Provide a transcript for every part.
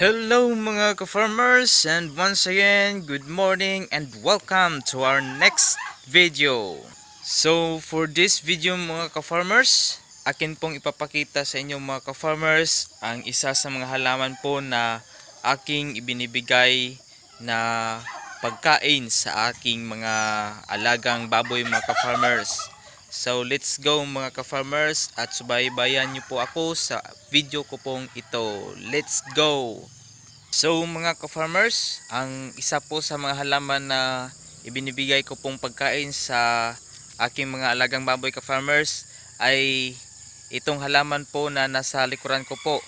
Hello mga ka-farmers and once again good morning and welcome to our next video. So for this video mga ka-farmers, akin pong ipapakita sa inyo mga ka-farmers ang isa sa mga halaman po na aking ibinibigay na pagkain sa aking mga alagang baboy mga ka-farmers. So let's go mga ka-farmers at subaybayan niyo po ako sa video ko pong ito. Let's go! So mga ka-farmers, ang isa po sa mga halaman na ibinibigay ko pong pagkain sa aking mga alagang baboy ka-farmers ay itong halaman po na nasa likuran ko po.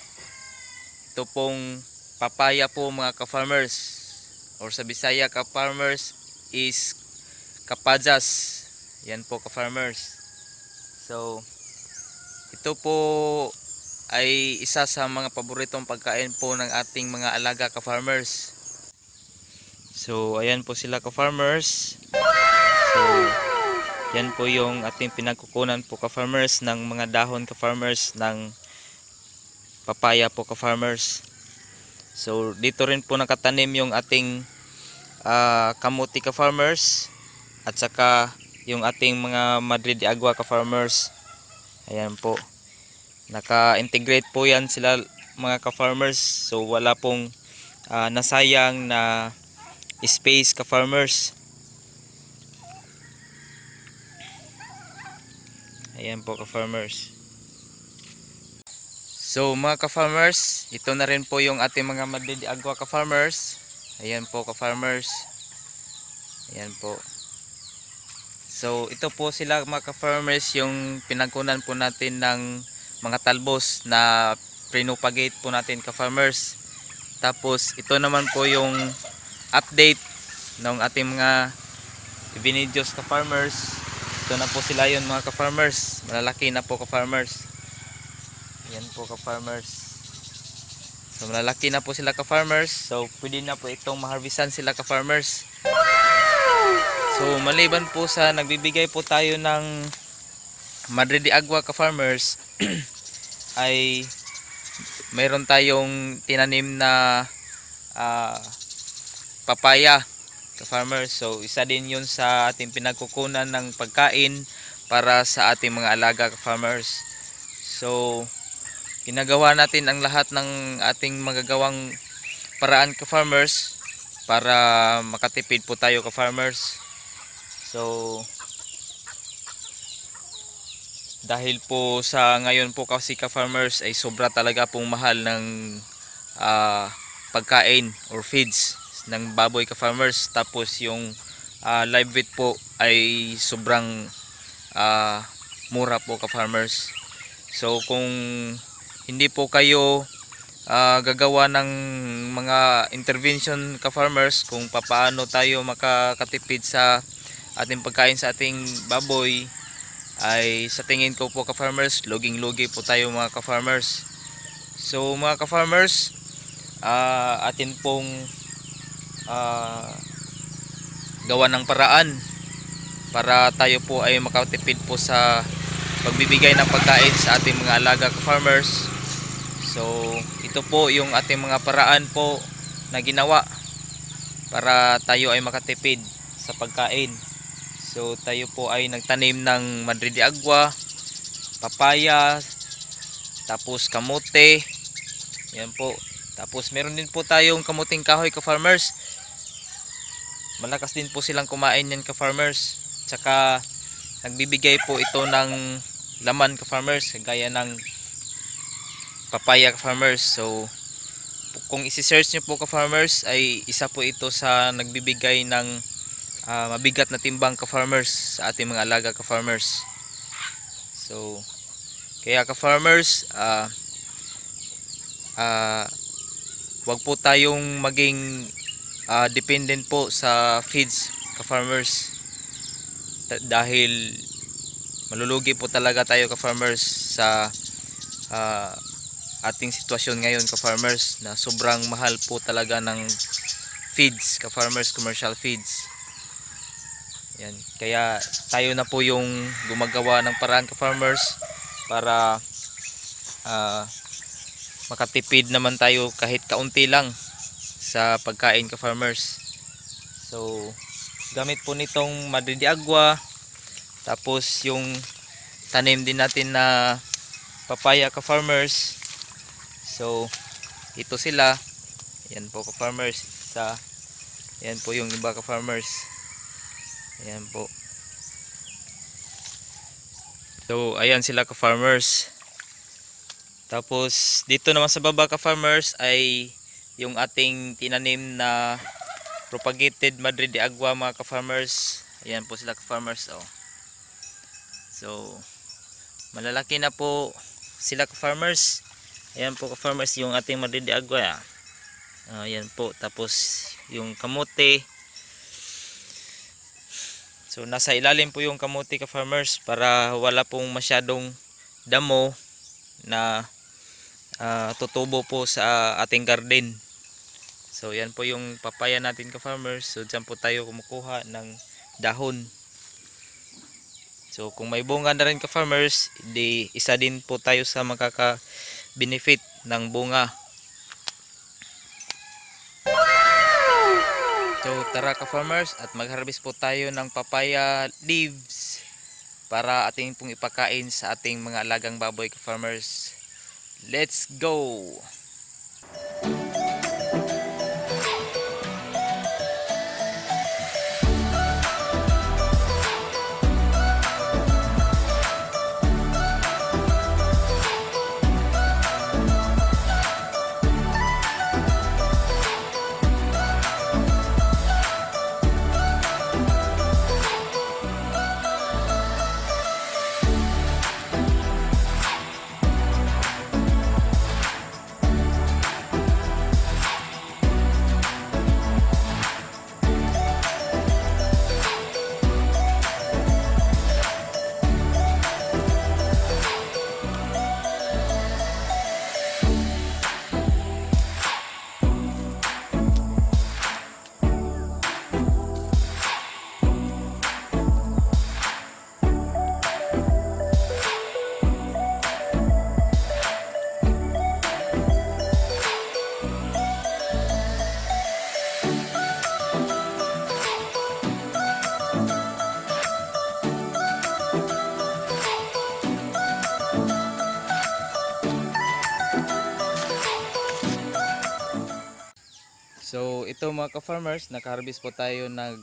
Ito pong papaya po mga ka-farmers or sa Bisaya ka-farmers is kapajas. Yan po ka-farmers. So, ito po ay isa sa mga paboritong pagkain po ng ating mga alaga ka-farmers. So, ayan po sila ka-farmers. So, yan po yung ating pinagkukunan po ka-farmers ng mga dahon ka-farmers ng papaya po ka-farmers. So, dito rin po nakatanim yung ating ah, kamuti ka-farmers at saka yung ating mga Madrid de Agua ka-farmers. Ayan po. Naka-integrate po yan sila mga ka-farmers. So wala pong ah, nasayang na space ka-farmers. Ayan po ka-farmers. So mga ka-farmers, ito na rin po yung ating mga Madrid de Agua ka-farmers. Ayan po ka-farmers. Ayan po. So ito po sila mga ka-farmers yung pinagkunan po natin ng mga talbos na pinupagate po natin ka-farmers. Tapos ito naman po yung update ng ating mga ibinidyos ka-farmers. Ito na po sila yun mga ka-farmers. Malalaki na po ka-farmers. Yan po ka-farmers. So malalaki na po sila ka-farmers. So pwede na po itong maharvestan sila ka-farmers. So maliban po sa nagbibigay po tayo ng Madrid Agua ka farmers ay mayroon tayong tinanim na ah, papaya ka farmers. So isa din 'yun sa ating pinagkukunan ng pagkain para sa ating mga alaga ka farmers. So ginagawa natin ang lahat ng ating magagawang paraan ka farmers para makatipid po tayo ka farmers. So dahil po sa ngayon po kasi ka farmers ay sobra talaga pong mahal ng ah, pagkain or feeds ng baboy ka farmers tapos yung ah, live weight po ay sobrang ah, mura po ka farmers so kung hindi po kayo ah, gagawa ng mga intervention ka farmers kung papaano tayo makakatipid sa ating pagkain sa ating baboy ay sa tingin ko po ka-farmers, loging-logi po tayo mga ka-farmers. So mga ka-farmers, ah, atin pong ah, gawa ng paraan para tayo po ay makatipid po sa pagbibigay ng pagkain sa ating mga alaga ka-farmers. So ito po yung ating mga paraan po na ginawa para tayo ay makatipid sa pagkain. So tayo po ay nagtanim ng Madrid de Agua, papaya, tapos kamote. Yan po. Tapos meron din po tayong kamuting kahoy ka farmers. Malakas din po silang kumain yan ka farmers. Tsaka nagbibigay po ito ng laman ka farmers gaya ng papaya ka farmers. So kung isi-search niyo po ka farmers ay isa po ito sa nagbibigay ng ah, mabigat na timbang ka-farmers sa ating mga alaga ka-farmers. So, kaya ka-farmers, ah ah, wag po tayong maging ah, dependent po sa feeds ka-farmers. Dahil malulugi po talaga tayo ka-farmers sa ah, ating sitwasyon ngayon ka-farmers na sobrang mahal po talaga ng feeds ka-farmers, commercial feeds. Yan. Kaya tayo na po yung gumagawa ng paraan ka farmers para ah, makatipid naman tayo kahit kaunti lang sa pagkain ka farmers. So gamit po nitong Madrid Agua tapos yung tanim din natin na papaya ka farmers. So ito sila. Yan po ka farmers. Sa yan po yung iba ka farmers. Ayan po. So, ayan sila ka-farmers. Tapos, dito naman sa baba ka-farmers ay yung ating tinanim na propagated Madrid de Agua mga ka-farmers. Ayan po sila ka-farmers. Oh. So, malalaki na po sila ka-farmers. Ayan po ka-farmers yung ating Madrid de Agua. Ah, ayan po. Tapos, yung kamote. So nasa ilalim po yung kamuti ka farmers para wala pong masyadong damo na ah, tutubo po sa ating garden. So yan po yung papaya natin ka farmers. So dyan po tayo kumukuha ng dahon. So kung may bunga na rin ka farmers, di isa din po tayo sa makaka-benefit ng bunga. So tara ka farmers at mag-harvest po tayo ng papaya leaves para ating pong ipakain sa ating mga alagang baboy ka farmers. Let's go! Ito mga ka-farmers, naka-harvest po tayo ng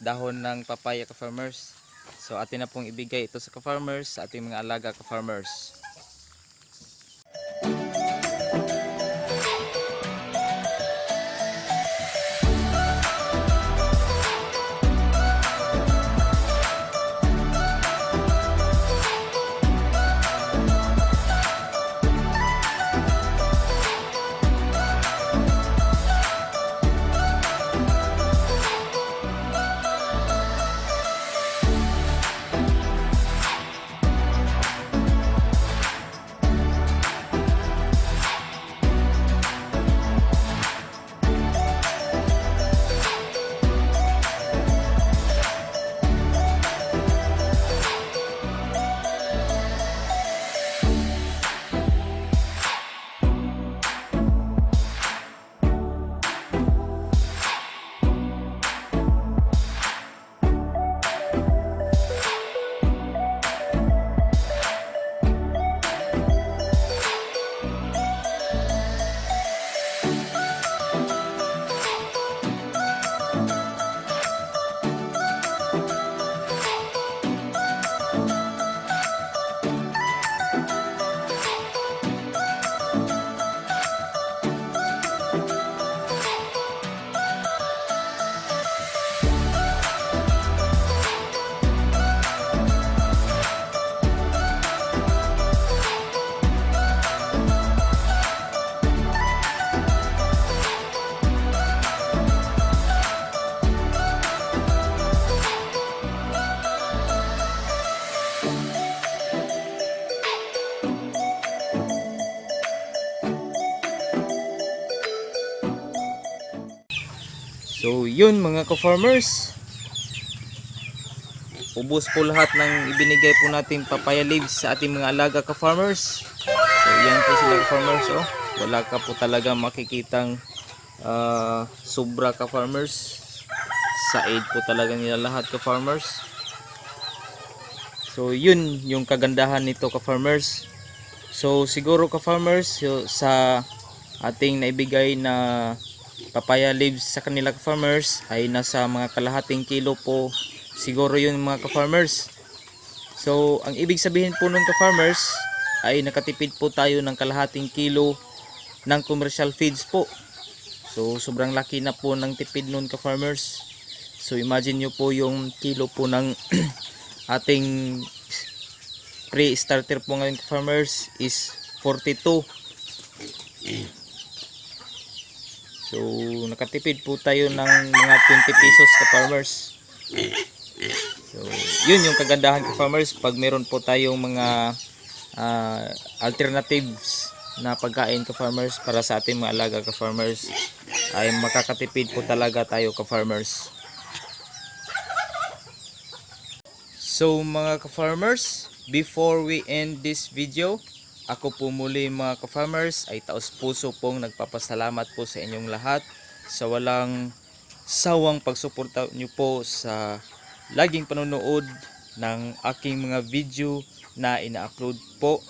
dahon ng papaya ka-farmers. So atin na pong ibigay ito sa ka-farmers, sa ating mga alaga ka-farmers. Yun mga ka-farmers. ubos po lahat ng ibinigay po nating papaya leaves sa ating mga alaga ka-farmers. So yan po sila ka-farmers oh. Wala ka po talaga makikitang ah, sobra ka-farmers. Said po talaga nila lahat ka-farmers. So yun yung kagandahan nito ka-farmers. So siguro ka-farmers sa ating naibigay na papaya leaves sa kanila ka-farmers ay nasa mga kalahating kilo po siguro yun mga ka-farmers. So ang ibig sabihin po nun ka-farmers ay nakatipid po tayo ng kalahating kilo ng commercial feeds po. So sobrang laki na po ng tipid nun ka-farmers. So imagine nyo po yung kilo po ng ating pre-starter po ngayon farmers is 42 so nakatipid po tayo ng mga 20 pesos ka farmers. So yun yung kagandahan ka farmers pag meron po tayong mga ah, alternatives na pagkain ka farmers para sa ating mga alaga ka farmers ay makakatipid po talaga tayo ka farmers. So mga ka-farmers, before we end this video, ako po muli mga ka-farmers ay taos puso pong nagpapasalamat po sa inyong lahat sa walang sawang pagsuporta nyo po sa laging panonood ng aking mga video na ina-upload po.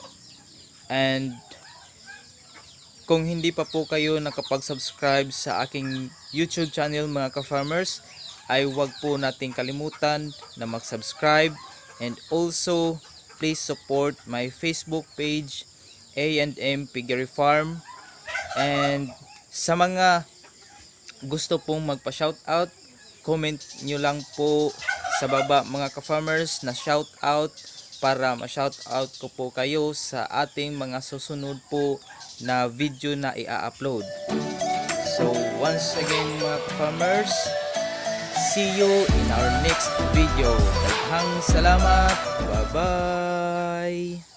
And kung hindi pa po kayo nakapag-subscribe sa aking YouTube channel mga ka-farmers, ay huwag po nating kalimutan na mag-subscribe and also please support my Facebook page A&M Piggery Farm and sa mga gusto pong magpa-shoutout comment nyo lang po sa baba mga ka-farmers na shoutout para ma-shoutout ko po kayo sa ating mga susunod po na video na i-upload so once again mga ka-farmers see you in our next video. Daghang salamat. Bye-bye.